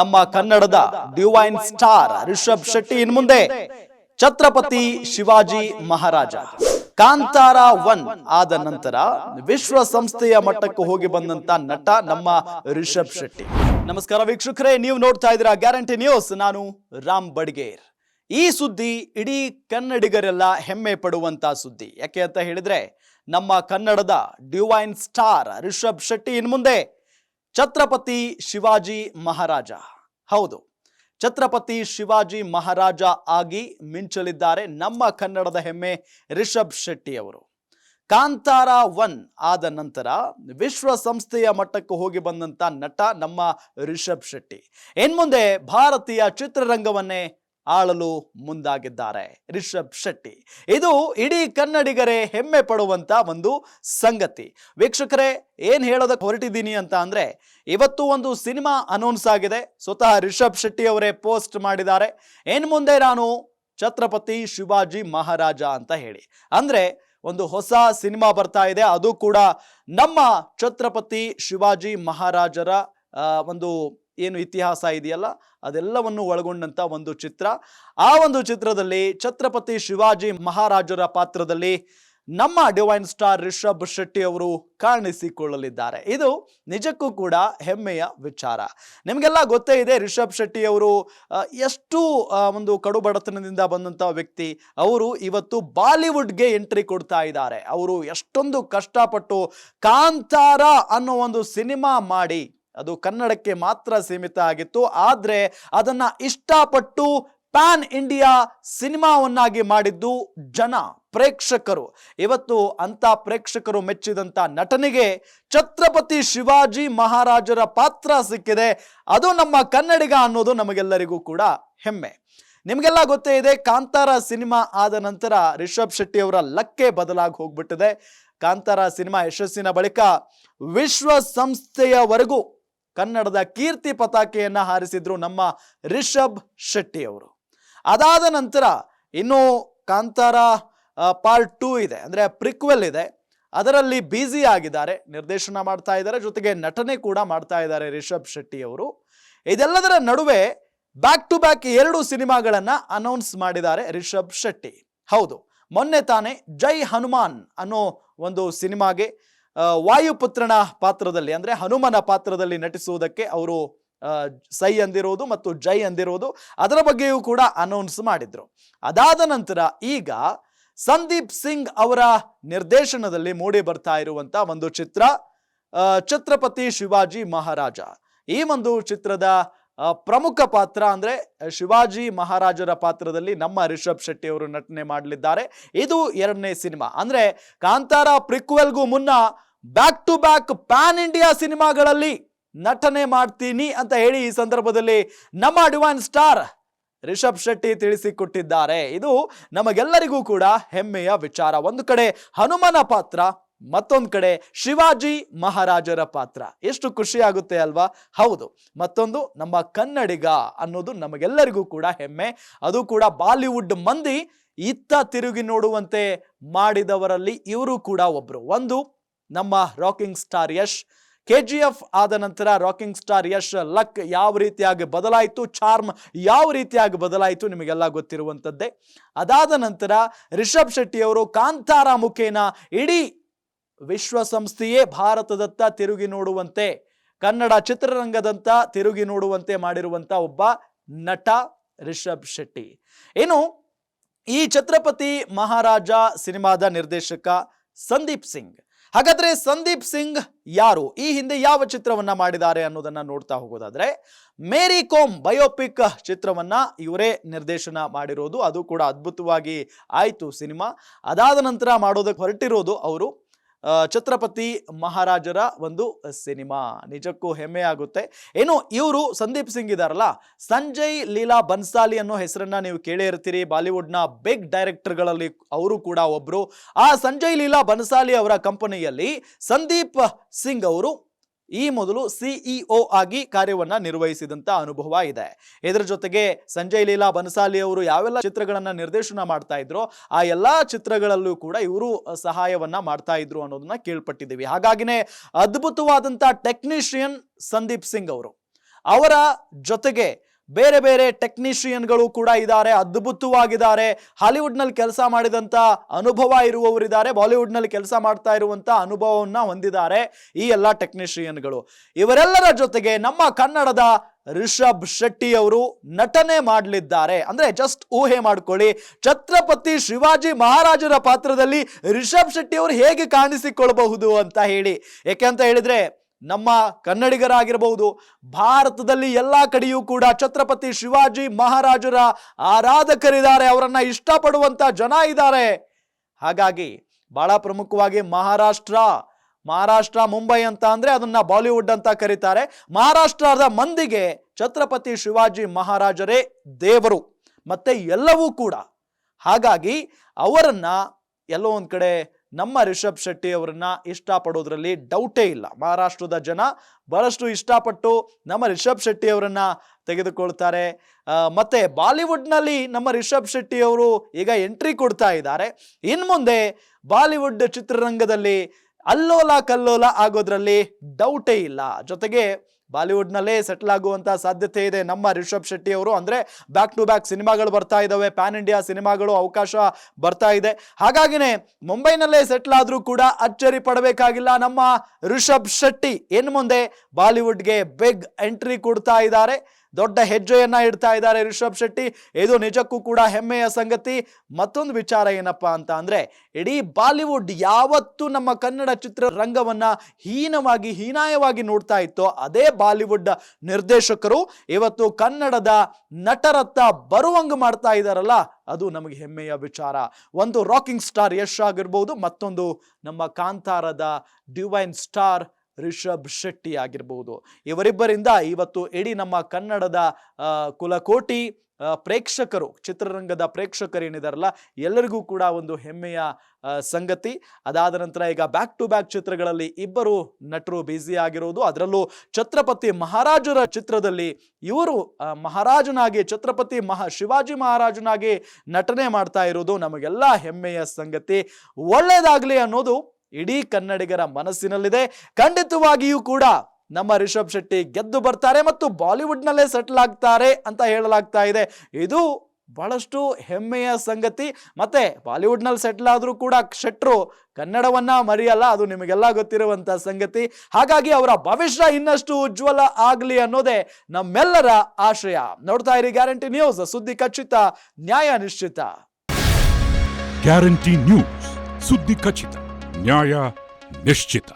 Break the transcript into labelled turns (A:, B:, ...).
A: ನಮ್ಮ ಕನ್ನಡದ divine star Rishab Shetty ಇನ್ ಮುಂದೆ ಛತ್ರಪತಿ ಶಿವಾಜಿ ಮಹಾರಾಜ. ಕಾಂತಾರ ಒನ್ ಆದ ನಂತರ ವಿಶ್ವಸಂಸ್ಥೆಯ ಮಟ್ಟಕ್ಕೆ ಹೋಗಿ ಬಂದಂತ ನಟ ನಮ್ಮ ರಿಷಬ್ ಶೆಟ್ಟಿ. ನಮಸ್ಕಾರ ವೀಕ್ಷಕರೇ, ನೀವು ನೋಡ್ತಾ ಇದ್ದೀರಾ ಗ್ಯಾರಂಟಿ ನ್ಯೂಸ್. ನಾನು ರಾಮ್ ಬಡ್ಗೇರ್. ಈ ಸುದ್ದಿ ಇಡೀ ಕನ್ನಡಿಗರೆಲ್ಲ ಹೆಮ್ಮೆ ಪಡುವಂತ ಸುದ್ದಿ. ಯಾಕೆ ಅಂತ ಹೇಳಿದ್ರೆ, ನಮ್ಮ ಕನ್ನಡದ ಡಿವೈನ್ ಸ್ಟಾರ್ ರಿಷಬ್ ಶೆಟ್ಟಿ ಇನ್ ಮುಂದೆ ಛತ್ರಪತಿ ಶಿವಾಜಿ ಮಹಾರಾಜ. ಹೌದು, ಛತ್ರಪತಿ ಶಿವಾಜಿ ಮಹಾರಾಜ ಆಗಿ ಮಿಂಚಲಿದ್ದಾರೆ ನಮ್ಮ ಕನ್ನಡದ ಹೆಮ್ಮೆ ರಿಷಬ್ ಶೆಟ್ಟಿ ಅವರು ಕಾಂತಾರ ಒನ್ ಆದ ನಂತರ ವಿಶ್ವಸಂಸ್ಥೆಯ ಮಟ್ಟಕ್ಕೆ ಹೋಗಿ ಬಂದಂತ ನಟ ನಮ್ಮ ರಿಷಬ್ ಶೆಟ್ಟಿ. ಇನ್ಮುಂದೆ ಭಾರತೀಯ ಚಿತ್ರರಂಗವನ್ನೇ ಆಳಲು ಮುಂದಾಗಿದ್ದಾರೆ. ರಿಷಬ್ ಶೆಟ್ಟಿ. ಇದು ಇಡೀ ಕನ್ನಡಿಗರೇ ಹೆಮ್ಮೆ ಪಡುವಂತ ಒಂದು ಸಂಗತಿ. ವೀಕ್ಷಕರೇ, ಏನ್ ಹೇಳೋದಕ್ಕೆ ಹೊರಟಿದ್ದೀನಿ ಅಂತ ಅಂದ್ರೆ, ಇವತ್ತು ಒಂದು ಸಿನಿಮಾ ಅನೌನ್ಸ್ ಆಗಿದೆ. ಸ್ವತಃ ರಿಷಬ್ ಶೆಟ್ಟಿ ಅವರೇ ಪೋಸ್ಟ್ ಮಾಡಿದ್ದಾರೆ. ಏನ್ ಮುಂದೆ ನಾನು ಛತ್ರಪತಿ ಶಿವಾಜಿ ಮಹಾರಾಜ ಅಂತ ಹೇಳಿ. ಅಂದ್ರೆ, ಒಂದು ಹೊಸ ಸಿನಿಮಾ ಬರ್ತಾ ಇದೆ. ಅದು ಕೂಡ ನಮ್ಮ ಛತ್ರಪತಿ ಶಿವಾಜಿ ಮಹಾರಾಜರ ಒಂದು ಏನು ಇತಿಹಾಸ ಇದೆಯಲ್ಲ ಅದೆಲ್ಲವನ್ನು ಒಳಗೊಂಡಂಥ ಒಂದು ಚಿತ್ರ. ಆ ಒಂದು ಚಿತ್ರದಲ್ಲಿ ಛತ್ರಪತಿ ಶಿವಾಜಿ ಮಹಾರಾಜರ ಪಾತ್ರದಲ್ಲಿ ನಮ್ಮ ಡಿವೈನ್ ಸ್ಟಾರ್ ರಿಷಬ್ ಶೆಟ್ಟಿ ಅವರು ಕಾಣಿಸಿಕೊಳ್ಳಲಿದ್ದಾರೆ. ಇದು ನಿಜಕ್ಕೂ ಕೂಡ ಹೆಮ್ಮೆಯ ವಿಚಾರ. ನಿಮಗೆಲ್ಲ ಗೊತ್ತೇ ಇದೆ ರಿಷಬ್ ಶೆಟ್ಟಿ ಅವರು ಎಷ್ಟು ಒಂದು ಕಡು ಬಡತನದಿಂದ ಬಂದಂಥ ವ್ಯಕ್ತಿ. ಅವರು ಇವತ್ತು ಬಾಲಿವುಡ್ಗೆ ಎಂಟ್ರಿ ಕೊಡ್ತಾ ಇದ್ದಾರೆ. ಅವರು ಎಷ್ಟೊಂದು ಕಷ್ಟಪಟ್ಟು ಕಾಂತಾರ ಅನ್ನೋ ಒಂದು ಸಿನಿಮಾ ಮಾಡಿ ಅದು ಕನ್ನಡಕ್ಕೆ ಮಾತ್ರ ಸೀಮಿತ ಆಗಿತ್ತು. ಆದರೆ ಅದನ್ನು ಇಷ್ಟಪಟ್ಟು ಪ್ಯಾನ್ ಇಂಡಿಯಾ ಸಿನಿಮಾವನ್ನಾಗಿ ಮಾಡಿದ್ದು ಜನ, ಪ್ರೇಕ್ಷಕರು. ಇವತ್ತು ಅಂಥ ಪ್ರೇಕ್ಷಕರು ಮೆಚ್ಚಿದಂಥ ನಟನಿಗೆ ಛತ್ರಪತಿ ಶಿವಾಜಿ ಮಹಾರಾಜರ ಪಾತ್ರ ಸಿಕ್ಕಿದೆ. ಅದು ನಮ್ಮ ಕನ್ನಡಿಗ ಅನ್ನೋದು ನಮಗೆಲ್ಲರಿಗೂ ಕೂಡ ಹೆಮ್ಮೆ. ನಿಮಗೆಲ್ಲ ಗೊತ್ತೇ ಇದೆ, ಕಾಂತಾರ ಸಿನಿಮಾ ಆದ ನಂತರ ರಿಷಬ್ ಶೆಟ್ಟಿ ಅವರ ಲಕ್ಕೆ ಬದಲಾಗಿ ಹೋಗ್ಬಿಟ್ಟಿದೆ. ಕಾಂತಾರ ಸಿನಿಮಾ ಯಶಸ್ಸಿನ ಬಳಿಕ ವಿಶ್ವಸಂಸ್ಥೆಯವರೆಗೂ ಕನ್ನಡದ ಕೀರ್ತಿ ಪತಾಕೆಯನ್ನು ಹಾರಿಸಿದ್ರು ನಮ್ಮ ರಿಷಬ್ ಶೆಟ್ಟಿ ಅವರು ಅದಾದ ನಂತರ ಇನ್ನು ಕಾಂತಾರ ಪಾರ್ಟ್ ಟೂ ಇದೆ. ಅಂದರೆ ಪ್ರಿಕ್ವೆಲ್ ಇದೆ. ಅದರಲ್ಲಿ ಬ್ಯುಸಿ ಆಗಿದ್ದಾರೆ. ನಿರ್ದೇಶನ ಮಾಡ್ತಾ ಇದ್ದಾರೆ. ಜೊತೆಗೆ ನಟನೆ ಕೂಡ ಮಾಡ್ತಾ ಇದ್ದಾರೆ ರಿಷಬ್ ಶೆಟ್ಟಿ ಅವರು ಇದೆಲ್ಲದರ ನಡುವೆ ಬ್ಯಾಕ್ ಟು ಬ್ಯಾಕ್ ಎರಡು ಸಿನಿಮಾಗಳನ್ನು ಅನೌನ್ಸ್ ಮಾಡಿದ್ದಾರೆ ರಿಷಬ್ ಶೆಟ್ಟಿ. ಹೌದು, ಮೊನ್ನೆ ತಾನೇ ಜೈ ಹನುಮಾನ್ ಅನ್ನೋ ಒಂದು ಸಿನಿಮಾಗೆ ವಾಯುಪುತ್ರನ ಪಾತ್ರದಲ್ಲಿ, ಅಂದ್ರೆ ಹನುಮನ ಪಾತ್ರದಲ್ಲಿ ನಟಿಸುವುದಕ್ಕೆ ಅವರು ಸೈ ಅಂದಿರೋದು ಮತ್ತು ಜೈ ಅಂದಿರೋದು, ಅದರ ಬಗ್ಗೆಯೂ ಕೂಡ ಅನೌನ್ಸ್ ಮಾಡಿದ್ರು. ಅದಾದ ನಂತರ ಈಗ ಸಂದೀಪ್ ಸಿಂಗ್ ಅವರ ನಿರ್ದೇಶನದಲ್ಲಿ ಮೂಡಿ ಬರ್ತಾ ಇರುವಂತ ಒಂದು ಚಿತ್ರ ಛತ್ರಪತಿ ಶಿವಾಜಿ ಮಹಾರಾಜ. ಈ ಒಂದು ಚಿತ್ರದ ಪ್ರಮುಖ ಪಾತ್ರ ಅಂದರೆ ಶಿವಾಜಿ ಮಹಾರಾಜರ ಪಾತ್ರದಲ್ಲಿ ನಮ್ಮ ರಿಷಬ್ ಶೆಟ್ಟಿ ಅವರು ನಟನೆ ಮಾಡಲಿದ್ದಾರೆ. ಇದು ಎರಡನೇ ಸಿನಿಮಾ. ಅಂದರೆ ಕಾಂತಾರ ಪ್ರಿಕ್ವೆಲ್ಗೂ ಮುನ್ನ back to back pan India ಸಿನಿಮಾಗಳಲ್ಲಿ ನಟನೆ ಮಾಡ್ತೀನಿ ಅಂತ ಹೇಳಿ ಈ ಸಂದರ್ಭದಲ್ಲಿ ನಮ್ಮ ಡಿವೈನ್ ಸ್ಟಾರ್ ರಿಷಬ್ ಶೆಟ್ಟಿ ತಿಳಿಸಿಕೊಟ್ಟಿದ್ದಾರೆ. ಇದು ನಮಗೆಲ್ಲರಿಗೂ ಕೂಡ ಹೆಮ್ಮೆಯ ವಿಚಾರ. ಒಂದು ಕಡೆ ಹನುಮನ ಪಾತ್ರ ಮತ್ತೊಂದು ಕಡೆ ಶಿವಾಜಿ ಮಹಾರಾಜರ ಪಾತ್ರ. ಎಷ್ಟು ಖುಷಿ ಆಗುತ್ತೆ ಅಲ್ವಾ? ಹೌದು. ಮತ್ತೊಂದು, ನಮ್ಮ ಕನ್ನಡಿಗ ಅನ್ನೋದು ನಮಗೆಲ್ಲರಿಗೂ ಕೂಡ ಹೆಮ್ಮೆ. ಅದು ಕೂಡ ಬಾಲಿವುಡ್ ಮಂದಿ ಇತ್ತ ತಿರುಗಿ ನೋಡುವಂತೆ ಮಾಡಿದವರಲ್ಲಿ ಇವರು ಕೂಡ ಒಬ್ರು. ಒಂದು, ನಮ್ಮ rocking star Yash. K G F ಆದ ನಂತರ ರಾಕಿಂಗ್ ಸ್ಟಾರ್ ಯಶ್ ಲಕ್ ಯಾವ ರೀತಿಯಾಗಿ ಬದಲಾಯಿತು, ಚಾರ್ಮ್ ಯಾವ ರೀತಿಯಾಗಿ ಬದಲಾಯಿತು ನಿಮಗೆಲ್ಲ ಗೊತ್ತಿರುವಂಥದ್ದೇ ಅದಾದ ನಂತರ ರಿಷಬ್ ಶೆಟ್ಟಿಯವರು ಕಾಂತಾರ ಮುಖೇನ ಇಡೀ ವಿಶ್ವಸಂಸ್ಥೆಯೇ ಭಾರತದತ್ತ ತಿರುಗಿ ನೋಡುವಂತೆ, ಕನ್ನಡ ಚಿತ್ರರಂಗದಂತ ತಿರುಗಿ ನೋಡುವಂತೆ ಮಾಡಿರುವಂತ ಒಬ್ಬ ನಟ ರಿಷಬ್ ಶೆಟ್ಟಿ. ಏನು ಈ ಛತ್ರಪತಿ ಮಹಾರಾಜ ಸಿನಿಮಾದ ನಿರ್ದೇಶಕ ಸಂದೀಪ್ ಸಿಂಗ್. ಹಾಗಾದ್ರೆ ಸಂದೀಪ್ ಸಿಂಗ್ ಯಾರು? ಈ ಹಿಂದೆ ಯಾವ ಚಿತ್ರವನ್ನ ಮಾಡಿದ್ದಾರೆ ಅನ್ನೋದನ್ನ ನೋಡ್ತಾ ಹೋಗೋದಾದ್ರೆ, ಮೇರಿ ಕೋಮ್ ಬಯೋಪಿಕ್ ಚಿತ್ರವನ್ನ ಇವರೇ ನಿರ್ದೇಶನ ಮಾಡಿರೋದು. ಅದು ಕೂಡ ಅದ್ಭುತವಾಗಿ ಆಯಿತು ಸಿನಿಮಾ. ಅದಾದ ನಂತರ ಮಾಡೋದಕ್ಕೆ ಹೊರಟಿರೋದು ಅವರು. ಛತ್ರಪತಿ ಮಹಾರಾಜರ ಒಂದು ಸಿನಿಮಾ. ನಿಜಕ್ಕೂ ಹೆಮ್ಮೆ ಆಗುತ್ತೆ ಏನು, ಇವರು ಸಂದೀಪ್ ಸಿಂಗ್ ಇದಾರಲ್ಲ, ಸಂಜಯ್ ಲೀಲಾ ಬನ್ಸಾಲಿ ಅನ್ನೋ ಹೆಸರನ್ನ ನೀವು ಕೇಳೇ ಇರ್ತೀರಿ. ಬಾಲಿವುಡ್ನ ಬಿಗ್ ಡೈರೆಕ್ಟರ್ಗಳಲ್ಲಿ ಅವರು ಕೂಡ ಒಬ್ರು. ಆ ಸಂಜಯ್ ಲೀಲಾ ಬನ್ಸಾಲಿ ಅವರ ಕಂಪನಿಯಲ್ಲಿ ಸಂದೀಪ್ ಸಿಂಗ್ ಅವರು ಈ ಮೊದಲು ಸಿಇಒ ಆಗಿ ಕಾರ್ಯವನ್ನ ನಿರ್ವಹಿಸಿದಂತ ಅನುಭವ ಇದೆ. ಇದರ ಜೊತೆಗೆ ಸಂಜಯ್ ಲೀಲಾ ಬನಸಾಲಿ ಅವರು ಯಾವೆಲ್ಲ ಚಿತ್ರಗಳನ್ನ ನಿರ್ದೇಶನ ಮಾಡ್ತಾ ಇದ್ರು, ಆ ಎಲ್ಲಾ ಚಿತ್ರಗಳಲ್ಲೂ ಕೂಡ ಇವರು ಸಹಾಯವನ್ನ ಮಾಡ್ತಾ ಇದ್ರು ಅನ್ನೋದನ್ನ ಕೇಳ್ಪಟ್ಟಿದ್ದೀವಿ. ಹಾಗಾಗಿನೇ ಅದ್ಭುತವಾದಂತ ಟೆಕ್ನಿಷಿಯನ್ ಸಂದೀಪ್ ಸಿಂಗ್ ಅವರು ಅವರ ಜೊತೆಗೆ ಬೇರೆ ಬೇರೆ ಟೆಕ್ನಿಷಿಯನ್ಗಳು ಕೂಡ ಇದ್ದಾರೆ, ಅದ್ಭುತವಾಗಿದ್ದಾರೆ. ಹಾಲಿವುಡ್ನಲ್ಲಿ ಕೆಲಸ ಮಾಡಿದಂಥ ಅನುಭವ ಇರುವವರಿದ್ದಾರೆ, ಬಾಲಿವುಡ್ನಲ್ಲಿ ಕೆಲಸ ಮಾಡ್ತಾ ಇರುವಂಥ ಅನುಭವವನ್ನು ಹೊಂದಿದ್ದಾರೆ ಈ ಎಲ್ಲ ಟೆಕ್ನಿಷಿಯನ್ಗಳು. ಇವರೆಲ್ಲರ ಜೊತೆಗೆ ನಮ್ಮ ಕನ್ನಡದ ರಿಷಬ್ ಶೆಟ್ಟಿ ಅವರು ನಟನೆ ಮಾಡಲಿದ್ದಾರೆ. ಅಂದ್ರೆ ಜಸ್ಟ್ ಊಹೆ ಮಾಡ್ಕೊಳ್ಳಿ. ಛತ್ರಪತಿ ಶಿವಾಜಿ ಮಹಾರಾಜರ ಪಾತ್ರದಲ್ಲಿ ರಿಷಬ್ ಶೆಟ್ಟಿ ಅವರು ಹೇಗೆ ಕಾಣಿಸಿಕೊಳ್ಳಬಹುದು ಅಂತ ಹೇಳಿ. ಯಾಕೆ ಅಂತ ಹೇಳಿದ್ರೆ ನಮ್ಮ ಕನ್ನಡಿಗರಾಗಿರಬಹುದು, ಭಾರತದಲ್ಲಿ ಎಲ್ಲ ಕಡೆಯೂ ಕೂಡ ಛತ್ರಪತಿ ಶಿವಾಜಿ ಮಹಾರಾಜರ ಆರಾಧಕರಿದ್ದಾರೆ, ಅವರನ್ನ ಇಷ್ಟಪಡುವಂತ ಜನ ಇದ್ದಾರೆ. ಹಾಗಾಗಿ ಬಹಳ ಪ್ರಮುಖವಾಗಿ ಮಹಾರಾಷ್ಟ್ರ ಮಹಾರಾಷ್ಟ್ರ, ಮುಂಬೈ ಅಂತ ಅಂದ್ರೆ ಅದನ್ನ ಬಾಲಿವುಡ್ ಅಂತ ಕರೀತಾರೆ. ಮಹಾರಾಷ್ಟ್ರದ ಮಂದಿಗೆ ಛತ್ರಪತಿ ಶಿವಾಜಿ ಮಹಾರಾಜರೇ ದೇವರು, ಮತ್ತೆ ಎಲ್ಲವೂ ಕೂಡ. ಹಾಗಾಗಿ ಅವರನ್ನ ಎಲ್ಲೋ ಒಂದು ಕಡೆ ನಮ್ಮ ರಿಷಬ್ ಶೆಟ್ಟಿ ಅವರನ್ನ ಇಷ್ಟಪಡೋದ್ರಲ್ಲಿ ಡೌಟೇ ಇಲ್ಲ. ಮಹಾರಾಷ್ಟ್ರದ ಜನ ಬಹಳಷ್ಟು ಇಷ್ಟಪಟ್ಟು ನಮ್ಮ ರಿಷಬ್ ಶೆಟ್ಟಿ ಅವರನ್ನ ತೆಗೆದುಕೊಳ್ತಾರೆ ಮತ್ತೆ ಬಾಲಿವುಡ್ನಲ್ಲಿ ನಮ್ಮ ರಿಷಬ್ ಶೆಟ್ಟಿ ಅವರು ಈಗ ಎಂಟ್ರಿ ಕೊಡ್ತಾ ಇದ್ದಾರೆ. ಇನ್ನು ಮುಂದೆ ಬಾಲಿವುಡ್ ಚಿತ್ರರಂಗದಲ್ಲಿ ಅಲ್ಲೋಲ ಕಲ್ಲೋಲ ಆಗೋದ್ರಲ್ಲಿ ಡೌಟೇ ಇಲ್ಲ. ಜೊತೆಗೆ ಬಾಲಿವುಡ್ನಲ್ಲೇ ಸೆಟ್ಲ್ ಆಗುವಂತ ಸಾಧ್ಯತೆ ಇದೆ. ನಮ್ಮ ರಿಷಬ್ ಶೆಟ್ಟಿ ಅವರು ಅಂದ್ರೆ ಬ್ಯಾಕ್ ಟು ಬ್ಯಾಕ್ ಸಿನಿಮಾಗಳು ಬರ್ತಾ ಇದಾವೆ. ಪ್ಯಾನ್ ಇಂಡಿಯಾ ಸಿನಿಮಾಗಳು ಅವಕಾಶ ಬರ್ತಾ ಇದೆ. ಹಾಗಾಗಿನೇ ಮುಂಬೈನಲ್ಲೇ ಸೆಟ್ಲ್ ಆದರೂ ಕೂಡ ಅಚ್ಚರಿ ಪಡಬೇಕಾಗಿಲ್ಲ. ನಮ್ಮ ರಿಷಬ್ ಶೆಟ್ಟಿ ಇನ್ಮುಂದೆ ಬಾಲಿವುಡ್ಗೆ ಬಿಗ್ ಎಂಟ್ರಿ ಕೊಡ್ತಾ ಇದ್ದಾರೆ. ದೊಡ್ಡ ಹೆಜ್ಜೆಯನ್ನ ಇಡ್ತಾ ಇದ್ದಾರೆ ರಿಷಬ್ ಶೆಟ್ಟಿ. ಇದು ನಿಜಕ್ಕೂ ಕೂಡ ಹೆಮ್ಮೆಯ ಸಂಗತಿ. ಮತ್ತೊಂದು ವಿಚಾರ ಏನಪ್ಪಾ ಅಂತ ಅಂದ್ರೆ, ಇಡೀ ಬಾಲಿವುಡ್ ಯಾವತ್ತು ನಮ್ಮ ಕನ್ನಡ ಚಿತ್ರರಂಗವನ್ನ ಹೀನವಾಗಿ, ಹೀನಾಯವಾಗಿ ನೋಡ್ತಾ ಇತ್ತೋ, ಅದೇ ಬಾಲಿವುಡ್ ನಿರ್ದೇಶಕರು ಇವತ್ತು ಕನ್ನಡದ ನಟರತ್ತ ಬರುವಂಗ ಮಾಡ್ತಾ ಇದ್ದಾರಲ್ಲ ಅದು ನಮಗೆ ಹೆಮ್ಮೆಯ ವಿಚಾರ. ಒಂದು ರಾಕಿಂಗ್ ಸ್ಟಾರ್ ಯಶ್ ಆಗಿರ್ಬೋದು, ಮತ್ತೊಂದು ನಮ್ಮ ಕಾಂತಾರದ ಡಿವೈನ್ ಸ್ಟಾರ್ ರಿಷಬ್ ಶೆಟ್ಟಿ ಆಗಿರಬಹುದು ಇವರಿಬ್ಬರಿಂದ ಇವತ್ತು ಇಡೀ ನಮ್ಮ ಕನ್ನಡದ ಕುಲಕೋಟಿ ಪ್ರೇಕ್ಷಕರು, ಚಿತ್ರರಂಗದ ಪ್ರೇಕ್ಷಕರು ಏನಿದಾರಲ್ಲ, ಎಲ್ಲರಿಗೂ ಕೂಡ ಒಂದು ಹೆಮ್ಮೆಯ ಸಂಗತಿ. ಅದಾದ ನಂತರ ಈಗ ಬ್ಯಾಕ್ ಟು ಬ್ಯಾಕ್ ಚಿತ್ರಗಳಲ್ಲಿ ಇಬ್ಬರು ನಟರು ಬ್ಯುಸಿ ಆಗಿರೋದು. ಅದರಲ್ಲೂ ಛತ್ರಪತಿ ಮಹಾರಾಜರ ಚಿತ್ರದಲ್ಲಿ ಇವರು ಮಹಾರಾಜನಾಗಿ, ಛತ್ರಪತಿ ಮಹಾ, ಶಿವಾಜಿ ಮಹಾರಾಜನಾಗಿ ನಟನೆ ಮಾಡ್ತಾ ಇರೋದು ನಮಗೆಲ್ಲ ಹೆಮ್ಮೆಯ ಸಂಗತಿ. ಒಳ್ಳೆಯದಾಗಲಿ ಅನ್ನೋದು ಇಡೀ ಕನ್ನಡಿಗರ ಮನಸ್ಸಿನಲ್ಲಿದೆ. ಖಂಡಿತವಾಗಿಯೂ ಕೂಡ ನಮ್ಮ ರಿಷಬ್ ಶೆಟ್ಟಿ ಗೆದ್ದು ಬರ್ತಾರೆ ಮತ್ತು ಬಾಲಿವುಡ್ನಲ್ಲೇ ಸೆಟ್ಲ್ ಆಗ್ತಾರೆ ಅಂತ ಹೇಳಲಾಗ್ತಾ ಇದೆ. ಇದು ಬಹಳಷ್ಟು ಹೆಮ್ಮೆಯ ಸಂಗತಿ. ಮತ್ತೆ ಬಾಲಿವುಡ್ನಲ್ಲಿ ಸೆಟ್ಲ್ ಆದರೂ ಕೂಡ ಶೆಟ್ರು ಕನ್ನಡವನ್ನ ಮರೆಯಲ್ಲ, ಅದು ನಿಮಗೆಲ್ಲ ಗೊತ್ತಿರುವಂತ ಸಂಗತಿ. ಹಾಗಾಗಿ ಅವರ ಭವಿಷ್ಯ ಇನ್ನಷ್ಟು ಉಜ್ವಲ ಆಗಲಿ ಅನ್ನೋದೇ ನಮ್ಮೆಲ್ಲರ ಆಶಯ. ನೋಡ್ತಾ ಇರಿ ಗ್ಯಾರಂಟಿ ನ್ಯೂಸ್, ಸುದ್ದಿ ಖಚಿತ, ನ್ಯಾಯ ನಿಶ್ಚಿತ.
B: ಗ್ಯಾರಂಟಿ ನ್ಯೂಸ್, ಸುದ್ದಿ ಖಚಿತ. ನ್ಯಾಯ ನಿಶ್ಚಿತ